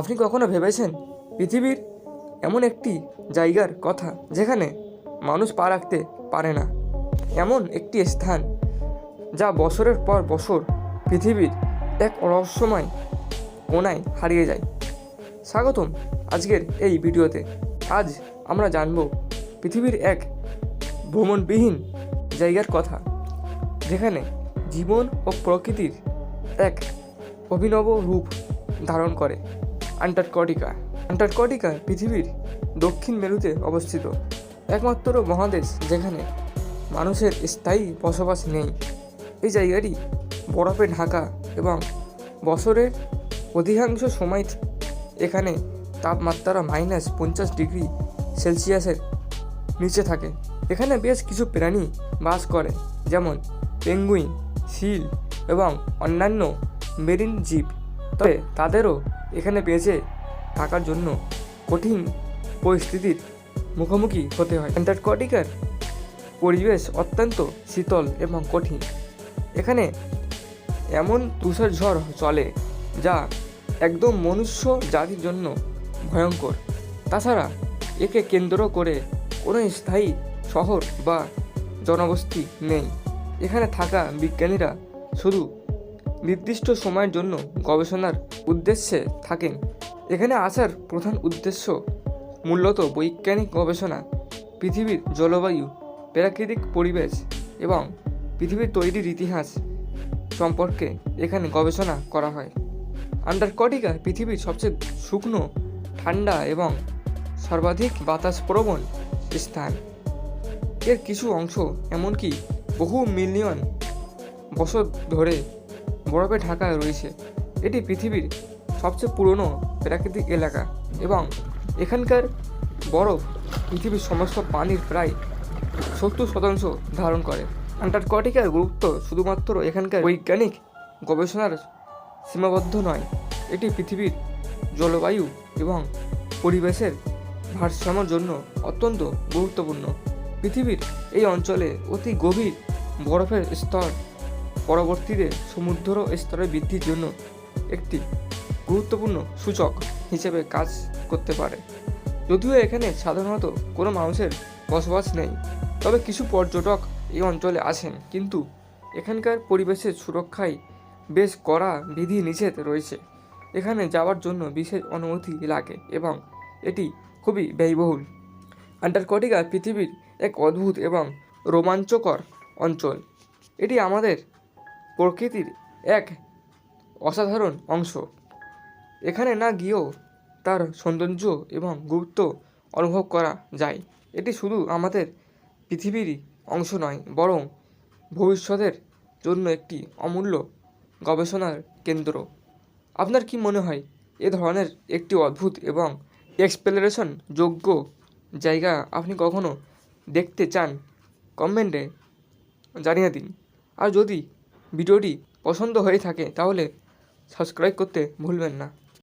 আপনি কখনো ভেবেছেন পৃথিবীর এমন একটি জায়গার কথা যেখানে মানুষ পা রাখতে পারে না? এমন একটি স্থান যা বছরের পর বছর পৃথিবীর এক রহস্যময় কোনায় হারিয়ে যায়। স্বাগতম আজকের এই ভিডিওতে। আজ আমরা জানব পৃথিবীর এক ভ্রমণবিহীন জায়গার কথা, যেখানে জীবন ও প্রকৃতির এক অভিনব রূপ ধারণ করে। আন্টার্কটিকা। আন্টার্কটিকা পৃথিবীর দক্ষিণ মেরুতে অবস্থিত। একমাত্র মহাদেশ যেখানে মানুষের স্থায়ী বসবাস নেই। এই জায়গাটি বরফে ঢাকা এবং বছরের অধিকাংশ সময় এখানে তাপমাত্রা মাইনাস পঞ্চাশ ডিগ্রি সেলসিয়াসের নিচে থাকে। এখানে বেশ কিছু প্রাণী বাস করে, যেমন পেঙ্গুইন শিল এবং অন্যান্য মেরিন জীব। তবে তাদেরও এখানে বেঁচে থাকার জন্য কঠিন পরিস্থিতির মুখোমুখি হতে হয়। অ্যান্টার্কটিকার পরিবেশ অত্যন্ত শীতল এবং কঠিন। এখানে এমন তুষার ঝড় চলে যা একদম মনুষ্য জাতির জন্য ভয়ঙ্কর। তাছাড়া একে কেন্দ্র করে কোনো স্থায়ী শহর বা জনবসতি নেই। এখানে থাকা বিজ্ঞানীরা শুধু নির্দিষ্ট সময়ের জন্য গবেষণার উদ্দেশ্যে থাকেন। এখানে আসার প্রধান উদ্দেশ্য মূলত বৈজ্ঞানিক গবেষণা, পৃথিবীর জলবায়ু, প্রাকৃতিক পরিবেশ এবং পৃথিবীর তৈরির ইতিহাস সম্পর্কে এখানে গবেষণা করা হয়। আন্টার্কটিকা পৃথিবীর সবচেয়ে শুকনো, ঠান্ডা এবং সর্বাধিক বাতাস প্রবণ স্থান। এর কিছু অংশ এমনকি বহু মিলিয়ন বছর ধরে বরফে ঢাকা রয়েছে। এটি পৃথিবীর সবচেয়ে পুরনো প্রাকৃতিক এলাকা এবং এখানকার বরফ পৃথিবীর সমস্ত পানির প্রায় সত্তর শতাংশ ধারণ করে। আন্টার্কটিকার গুরুত্ব শুধুমাত্র এখানকার বৈজ্ঞানিক গবেষণার সীমাবদ্ধ নয়, এটি পৃথিবীর জলবায়ু এবং পরিবেশের ভারসাম্যের জন্য অত্যন্ত গুরুত্বপূর্ণ। পৃথিবীর এই অঞ্চলে অতি গভীর বরফের স্তর পরবর্তীতে সমুদ্র স্তরের বৃদ্ধির জন্য একটি গুরুত্বপূর্ণ সূচক হিসেবে কাজ করতে পারে। যদিও এখানে সাধারণত কোনো মানুষের বসবাস নেই, তবে কিছু পর্যটক এই অঞ্চলে আসেন কিন্তু এখানকার পরিবেশের সুরক্ষায় বেশ কড়া বিধি নিষেধ রয়েছে। এখানে যাওয়ার জন্য বিশেষ অনুমতি লাগে এবং এটি খুবই ব্যয়বহুল। আন্টার্কটিকা পৃথিবীর এক অদ্ভুত এবং রোমাঞ্চকর অঞ্চল। এটি আমাদের প্রকৃতির এক অসাধারণ অংশ। এখানে না গিয়েও তার সৌন্দর্য এবং গুরুত্ব অনুভব করা যায়। এটি শুধু আমাদের পৃথিবীরই অংশ নয়, বরং ভবিষ্যতের জন্য একটি অমূল্য গবেষণার কেন্দ্র। আপনার কি মনে হয়, এ ধরনের একটি অদ্ভুত এবং এক্সপ্লোরেশন যোগ্য জায়গা আপনি কখনো দেখতে চান? কমেন্টে জানিয়ে দিন। আর যদি ভিডিওটি পছন্দ হয়ে থাকে তাহলে সাবস্ক্রাইব করতে ভুলবেন না।